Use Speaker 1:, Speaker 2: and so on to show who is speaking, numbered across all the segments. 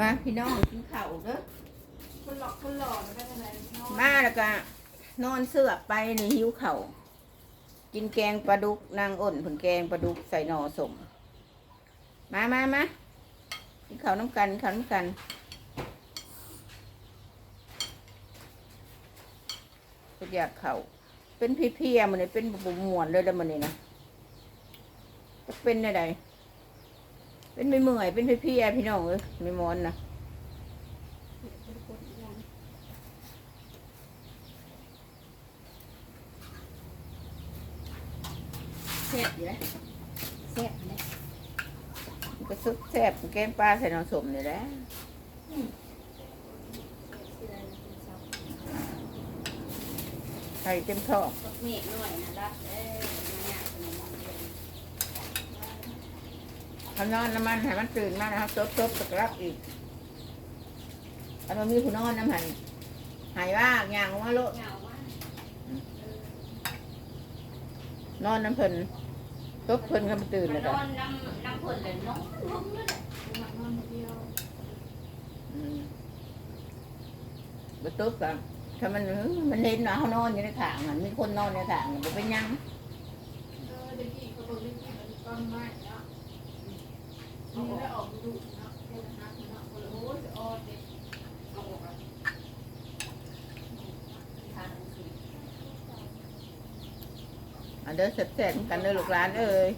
Speaker 1: มาพี่น้องกินข้าวเด้อ
Speaker 2: คนหลอกคนหลอกมันเป็นอะไรเนาะ
Speaker 1: มาแล้วก็นอนเสือกไปนี่หิวข้าวกินแกงปลาดุกนางอ้นผลแกงปลาดุกใส่หน่อสมมามามากินข้าวน้ำกันข้าวน้ำกันก็อยากข้าวเป็นพี่เพียมันนี่เป็นบุมวนเลยแล้วมันนี่นะจะเป็นอะไร เป็นไม่เมื่อยเป็นพี่พียพี่น้องเอ้ยไม่มอนนะ
Speaker 2: เสียบอยู่เลยเสียบเลย
Speaker 1: ก็ซุปแซ่บแกงปลาใส่น่อสมนี่แหละไข่เต็มท้อง
Speaker 2: เมฆหน่อยนะรับเอ้ยเนี่ย ขนมเดือน
Speaker 1: เขานอนน้ำมันให้มันตื่นมานะครับซบซบตะกรับอีกอันนี้มีผู้นอนน้ำหันหายว่าอย่างว่าโลด
Speaker 2: เหงามาก
Speaker 1: นอนน้ำเพิ่นซบเพิ่นก็มาตื่น
Speaker 2: น
Speaker 1: แล้วก็
Speaker 2: อนน้ำน้ำพ่นเลยน้องลุกเลยแหละนอนเดียว
Speaker 1: อืมบตุ๊บกันถ้ามันเออมันเห็นว่าเขานอนอยู่ในถางมันมีคนนอนในถางมันบ่เป็นหยัง
Speaker 3: เออเด็กกี้เขาบอกเด็กกี้มันก้อนไม้เนาะนี่ได้ออกดูเนาะเฮ็ดอาหารเนาะคนละโอ้ยจะออดเด็ก
Speaker 2: เอาออกมาทานสิ
Speaker 1: อันเด้อแซ่บๆกันเด้อลูกหลานเอ้ย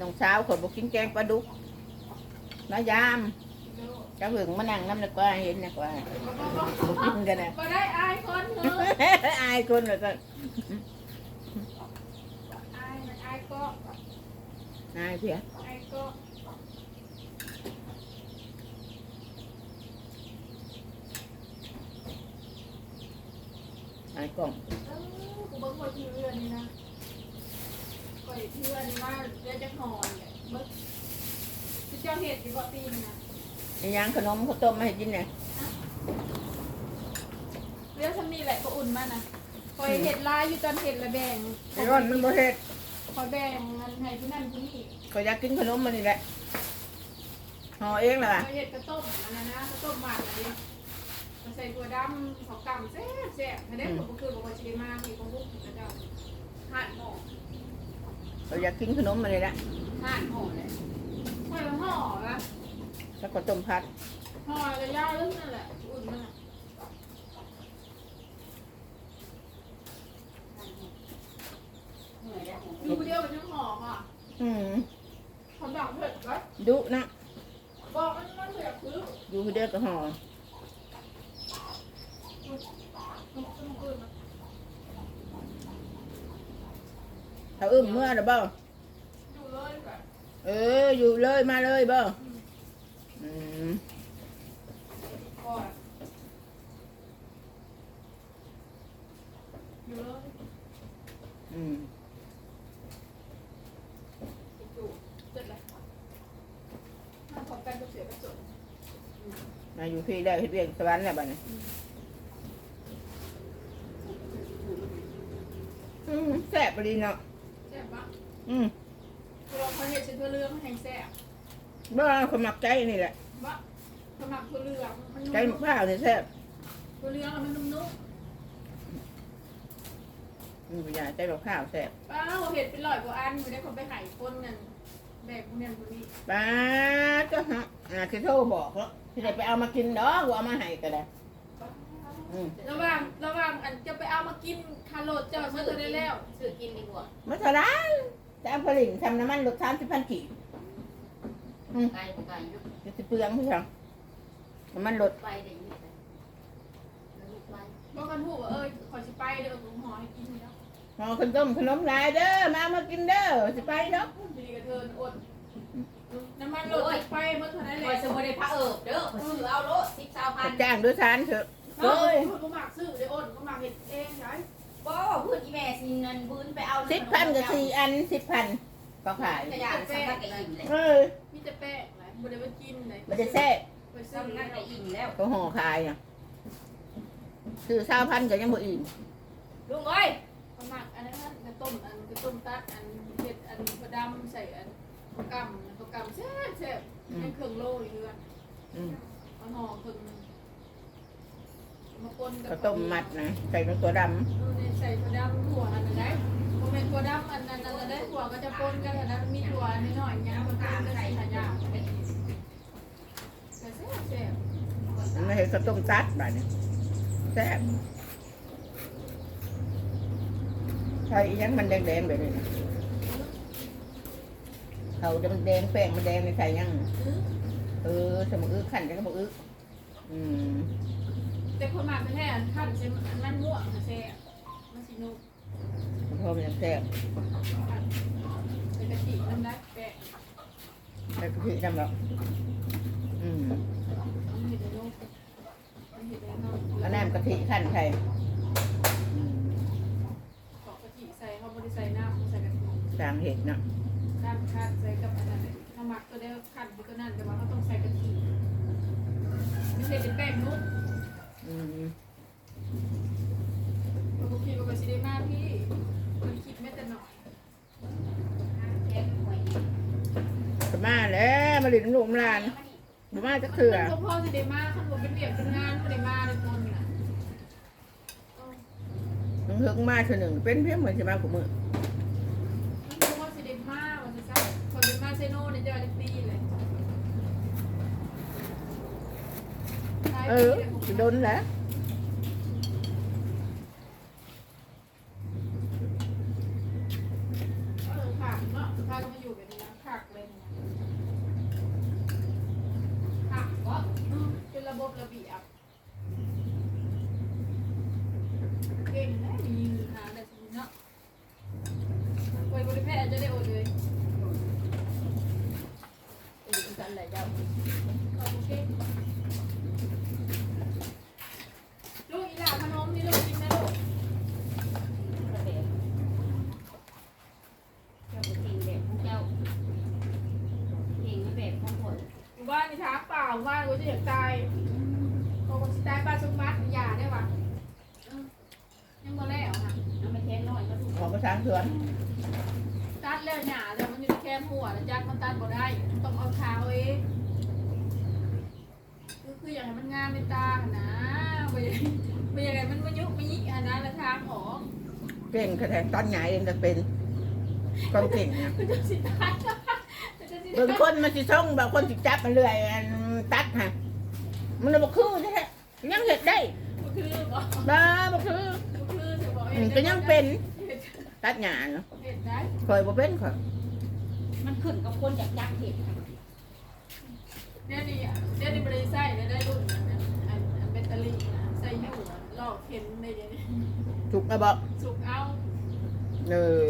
Speaker 1: น้องสาวขอยบอกกินแกงปลาดุกมายาม
Speaker 3: โลด
Speaker 1: จะหึงมานั่งน้ำนักว่าเห็นนักว่าบอกกินกันนะ
Speaker 3: ก็ได้อายคนเถอะ
Speaker 1: อายคนเลยก็
Speaker 3: อายมันอายก็
Speaker 1: อายเพีย
Speaker 3: อายก็
Speaker 1: อายกล่อง
Speaker 3: เออกูเบิ่งว่าที่เรือนนี่นะก็อีกเรือนนี่ว่าเรือนจะหอนเนี่ยเบิ่งที่เจ้าเห็ดที่บ่ตีนนะ
Speaker 1: ไอ้ยังขนมข้าวต้มมาให้กินเนี่ย
Speaker 3: เรือนทำนี่แหละก็อุ่นมานะคอยเห็ดลายอยู่ตอนเห็ดละแบ่ง
Speaker 1: ไอ้ร้อนมันบ่เฮ็ด
Speaker 3: คอยแบ่งเงินให้ที่นั่นที่นี่
Speaker 1: ก็อยากกินขนมมันนี่แหละห่อเองล่ะ
Speaker 3: คอยเห็ดกระต้มอันนั้นนะกระต้มหวานอะไรมาใส่ตัวดำเขากำแซ่บแซ่บถ้าได้ผมก็คือบอกว่าชิมามีของพวกกินกระเจ้าห่านหม้อ
Speaker 1: ก็อยากกินขนมมันนี่แหละ
Speaker 2: ทานห่อเลย
Speaker 3: คอยห่อละ
Speaker 1: แล้วก็ต้มผัด
Speaker 3: ห่อกระยาเรื่องนั่นแหละ อุ่นมันอะ
Speaker 2: เหนื่อยแล้ว
Speaker 3: มีคนเดียวเป็นทั้งห่อค่ะ
Speaker 1: อืม
Speaker 3: คำสั่งเผ็ดก็
Speaker 1: ดุนะ
Speaker 3: บอกมันมันเผ็ดคือ
Speaker 1: อยู่เดียวก็ห่อ
Speaker 3: มันมันเกิน
Speaker 1: ถ้าอึ้มเมื่อหรือเปล่า
Speaker 3: อยู่เลยแบบ
Speaker 1: เออ อยู่เลยมาเลยเบ่อืม
Speaker 3: ก่อนอยู่เลย
Speaker 1: อืม
Speaker 3: อยู่เสร็จแล้วมาพบกันก็เสียกระสุน
Speaker 1: มาอยู่พี่ได้เฮ็ดเวียกสวรรค์แล้วบัดนี้อืมแซ่บบ่ดีเนาะ
Speaker 3: แซ่บปะ
Speaker 1: อืม
Speaker 3: เราเขาเห็ดเส้นทั่วเรื่องแห้งแซ่บ
Speaker 1: บ่คนมักใจนี่แหละ
Speaker 3: ปะสำหรับทั่วเรื่องมัน
Speaker 1: ใจ
Speaker 3: นุ่
Speaker 1: มะ
Speaker 3: ม
Speaker 1: พร้าวนี่แซ่บ
Speaker 3: ๆทั่วเรื่องมันนุ่ม
Speaker 1: อืมอย่าใจมะพร้าวแซ่บ
Speaker 3: ๆป้าเราเห็ดเป็นร้อยกว่าอันอยู่ได้คนไปหายคนนั่นแบกพวกนั้นพวกนี้
Speaker 1: ป้าก็ฮะอ่าที่โทรบอกแล้วที่ได้ไปเอามากินดอกว่าเอามาให้ก็ได้อืม
Speaker 3: ระหว่างระหว่างอันจะไปเอามากินคาร์โรดเจ้าเมื่อได้แล้ว
Speaker 2: ซื้อกินดีกว่า
Speaker 1: มาเท่าไหรแต่เอาผลิตทำน้ำมันรถสามสิบพันกี่
Speaker 2: ไกลไกลยุบ
Speaker 1: จะสิเปลืองพี่ช่างน้ำมันรถ
Speaker 2: ไปเดี๋ยวนี้ไปแล้วลูกไป
Speaker 3: บอกกันพูดว่าเอ้ยขอสิไปเด้อผมห่อให้กินนี่แล้ว
Speaker 1: ห่อขนมขนมลายเด้อมาเอามากินเด้อสิไปเนาะ
Speaker 3: ดีกับเธออดน้ำมันรถไปเมื่อเท่านั้นแห
Speaker 2: คอย
Speaker 3: ละ
Speaker 2: สมุนไพรพระเอิบเด้อคอยซื้อเอาโลสิบสามพั
Speaker 1: จะ
Speaker 2: น
Speaker 1: จ้างด้วยสารเถอะ
Speaker 3: เฮ้
Speaker 1: เฮ้
Speaker 3: ย
Speaker 1: ย
Speaker 3: ผมหมักซื้อได้อดผมหมักเห็ดเองใช่
Speaker 2: บ่เพื่อนอีแม่สิเงินบื้นไปเอา
Speaker 1: สิบพันกับสี่อันสิบพัน ก็ขาย
Speaker 2: กระยาสัมภาระอิ่มเลย
Speaker 1: เออ
Speaker 3: มีแต่แป้งไหนบ่ได้ไปกินเลย
Speaker 1: มันจะแซ่บ
Speaker 3: ไปซื้อ
Speaker 2: สัมภาระอิ่มแล้ว
Speaker 1: ก็ห่อขายอะซื้อสามพันก็ยังบ่อิ่ม
Speaker 3: ลุงเอ้ยมาหมักอันนั้นนะกระต้มอันกระต้มตัดอันเห็ดอันกระดำใส่อันกระกำกระกำแซ่บแซ่บยังเครื่องโลอยู่เรือน
Speaker 1: อืม
Speaker 3: เอาห่อเครื่องหนึงมาปนกับ
Speaker 1: ข้าวต้มมัดนะใส่เป็นตัวด
Speaker 3: เออเนี่ยใส่ถั่วดำถั่วอันนั้นได้ โมเมนถั่วดำอันนั้นอันนั้นได้ถั่วก็จะปนกันนนั้นมีถั่วนนี้หน่อยยางมันก็จะใส่หายางแต่แซ่บแซ่บ
Speaker 1: มันไม่ใช่ข้าวต้มตัดแบบนี้แซ่บใช่ยังมันแดงๆแบบนี้เขาจะมันแดงแป้งมันแดงในใส่ยังเออสมอึกขันจะก็บอกอึกอืม
Speaker 3: แต่คนมาไม่แท้ขั้นใช่มันม่วงนะแซ่บมันสินุ่ม
Speaker 1: เพราะมันยังแซ่บ
Speaker 3: เป็นกะทิน้ำได้แปะ
Speaker 1: แล้วก็พี่ทำหรอกอืม
Speaker 3: มันเห็ดได้นุ่มมันเห็ดได้นุ่ม
Speaker 1: เอาน้ำกะทิขันใส่อืม
Speaker 3: กอกกะทิใส่เขาไม่ได้ใส่น้ำใส่กะทิ
Speaker 1: สามเห็ดเนาะ
Speaker 3: ด้านข้างใส่กับอันนั้นถ้าหมักก็ได้ขั้นก็นั่นแต่ว่าเขาต้องใส่กะทิไม่ใช่เป็นแป้งนุ่ม
Speaker 1: อืม
Speaker 3: ปกติปกติได้มากพี่มันคิดไม่แต่หน่อย
Speaker 2: แกงหวย
Speaker 1: ก็มาแล้ว มาหลินลูกหลานบ่มาจะเถื่อ
Speaker 3: มันก็พอสิได้มากขั้นบนเป็นเรียบเป็นงานไม่ได้มาเลยคนน่ะ
Speaker 1: มันเฮิงมาเฉหนึ่งเป็นเพียงเหมือนจะมาของมือ
Speaker 3: มันก็พอสิได้มากวันที่เช้าคนเป็นมาเซโน่เนี่ยจะได้ปีเลย
Speaker 1: เออจะโดนแหล้ว
Speaker 3: เออขากเนาะพาก็มาอยู่แบบนี้นะขากเลยนะขากวะอืมเป็นระ บบระเบียบเก่งนะมีมือหาได้สมุนเนาะไปบริแพทย์จะได้โอนเลย
Speaker 1: เป็นกันแหละเจ้า
Speaker 3: ขอบคุณเก่งลูกอีหล่าขนมนี่ลูกกินนะลูก
Speaker 2: กระเด็นเจ้าเป็นจริงแบบของเจ้าจริงแบบของคน
Speaker 3: อยู่บ้านนี่ท้าเปล่าบ้านกูจะอยากตาย โอ้กูจะตายบ้านสมบัติอย่าได้ปะอืมยังมาแล้วค่ะ
Speaker 2: เอาไม่แท้น้อยก็ถูก
Speaker 1: ของประสานเถื่อน
Speaker 3: ตัดแล้วหนาแต่มันอยู่ในแคมหัวแล้วจักมันตัดบ่ได้ ต้องเอาเท้าเองคือคืออย่างให้มันงามในตาหั่นนะไม่ไม่อย่างไรมันมายุกมายิกอันนั้นแล้วทางออก
Speaker 1: เก่งกระแทงตอนใหญ่เองจะเป็นความเก่งนะ
Speaker 3: มันจะสิตายมันจะสิ
Speaker 1: เบิ่งคนมันสิส่งแบบคนสิจับมันเรื่อยอันตัดฮะมันเลยบอกคือแท้ๆ ยังเห็ดได้
Speaker 3: มันคือบ่
Speaker 1: บ้าบอกคือ
Speaker 3: มันคือจะบอก
Speaker 1: อืมก็ยังเป็นตัดหญ้าเนาะ
Speaker 3: เห็นได้
Speaker 1: คอยบ่เป็นข่อย
Speaker 2: มันขึ้นกับคนจากยักษ์เห็ด
Speaker 3: เดี๋ยวนี้เดี๋ยวนี้บริใส่แล้วได้รุ่นอันนั้นอันอันแบตเตอรี่นะใส่อยู่อะลอกเข็นในเดี๋ยวนี้
Speaker 1: ถูกนะบอก
Speaker 3: สุกเอา
Speaker 1: เออ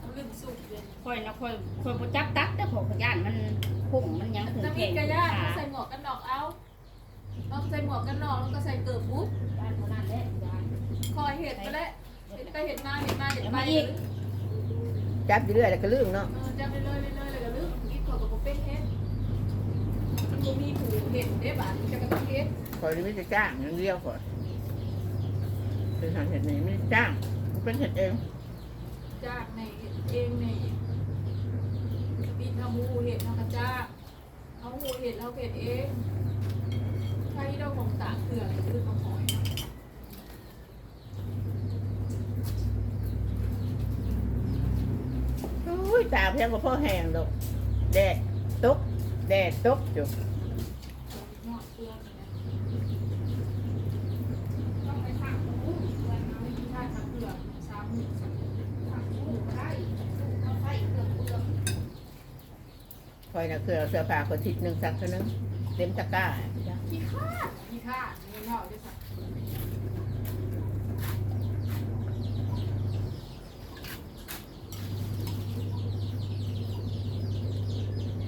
Speaker 3: เอาลืมสุกเดี๋ยวนี้
Speaker 2: คอยนะคอยคอยประจับตักแต่ของขยันมันพุ่งมันยังถึง
Speaker 3: น้ำพริ
Speaker 2: แก่
Speaker 3: ก
Speaker 2: ง
Speaker 3: กระยา
Speaker 2: ขา
Speaker 3: ใส่หมวกกันน็อกเอา เอาใส่หมวกกันน็อกแล้วก็ใส่เกิบบุ๊บ
Speaker 2: บ้านเขานั่นแหละยาย
Speaker 3: คอยเห็ดไปแล้วเห็ดไปเห็ดมาเห็ดมาเห็ดไป
Speaker 1: จับอยู่เรื่อยแล้วก็ลืมเนาะ
Speaker 3: เออจำไปเลยเลยเลยเลยก็ลืมกินขอกับเป็นเห็ดมันบ่มีผูเห็ดเด้บ้านจะกระต้องเห็ด
Speaker 1: คอยไม่จะจ้างอย่างเดียวก่อนเป็นทางเห็ดนี่ไม่ได้จ้างมันเป็นเห็ดเอง
Speaker 3: จากในเองในบินทำหูเห็ดทำกระจ้าเอาหูเห็ดเราเห็ดเอง ใช้เราของตากเกลืออะไรคือของหอยนะ
Speaker 1: อุ้ยตาเพียงกับพ่อแห้งดอกแดดตกแดดตกอยู่
Speaker 3: เนาะเกลือนี่นะต้องไปถามหมูเกลือเอาไม่ได้ทำเกลือสามหมูสามหมูถามหมูก็ได้เอาใส่เกลือเกลือ
Speaker 1: คอยนะคือเอาเสื้อผ้าคนทิศหนึ่งสักเท่านึง เต็มตะกร้า
Speaker 3: ขี้ข้าดขี้ข้าดนี่เนาะด้วยสัก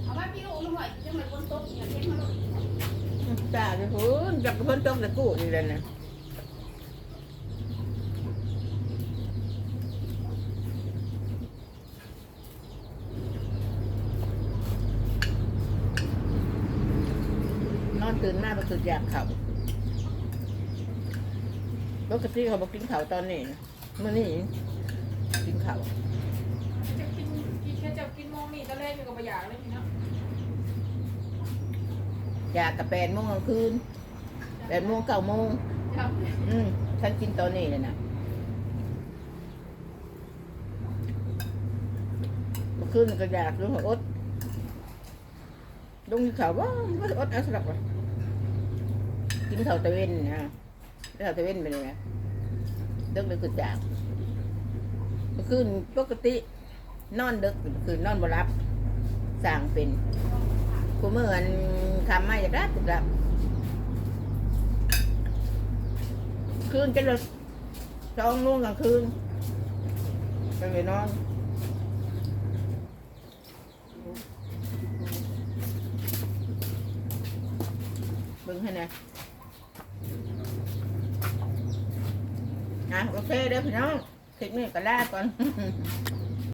Speaker 3: เอาไว้พี่ลูกหน่อยจังเลยบนโต๊ะอย่าเช็ดมาลูก
Speaker 1: จ้าเลยคุณจับกระพ้นตกตะกู้นี่เลยนะนอน ตื่นมาประตูอยากเขาปกติเขาบอกกินเขาวตอนนี้นะมื่อนี้กินข้าว
Speaker 3: จะกินกินแค่จะกินโมงนี่ตะเล่นอยู่กับปะหยาเลยพี่เนาะ
Speaker 1: อยากกับแปดโมงกลางคืนแปดโมงเก้าโมง
Speaker 3: ครับ
Speaker 1: อืมฉันกินตอนนี้เลยนะเมื่อคืนก็อยากลุงอดลุงเขาว่าว่าอดเอาสลับวะ กินข้าวตะเวนนะข้าวตะเวนไปเลยนะเดึกเลยก็อยากเมื่อคืนปกติ นอนดึกเมื่อคืนนอนบ่รับสั่งเป็นกูเมื่อวันคำมาจากรับกูรับคืนจะเลยสองโมงกลางคืนจะไปนอนเบึงให้น่ ยอะโอเคเด้อพี่น้องคลิปนี้ก็ลาก่อน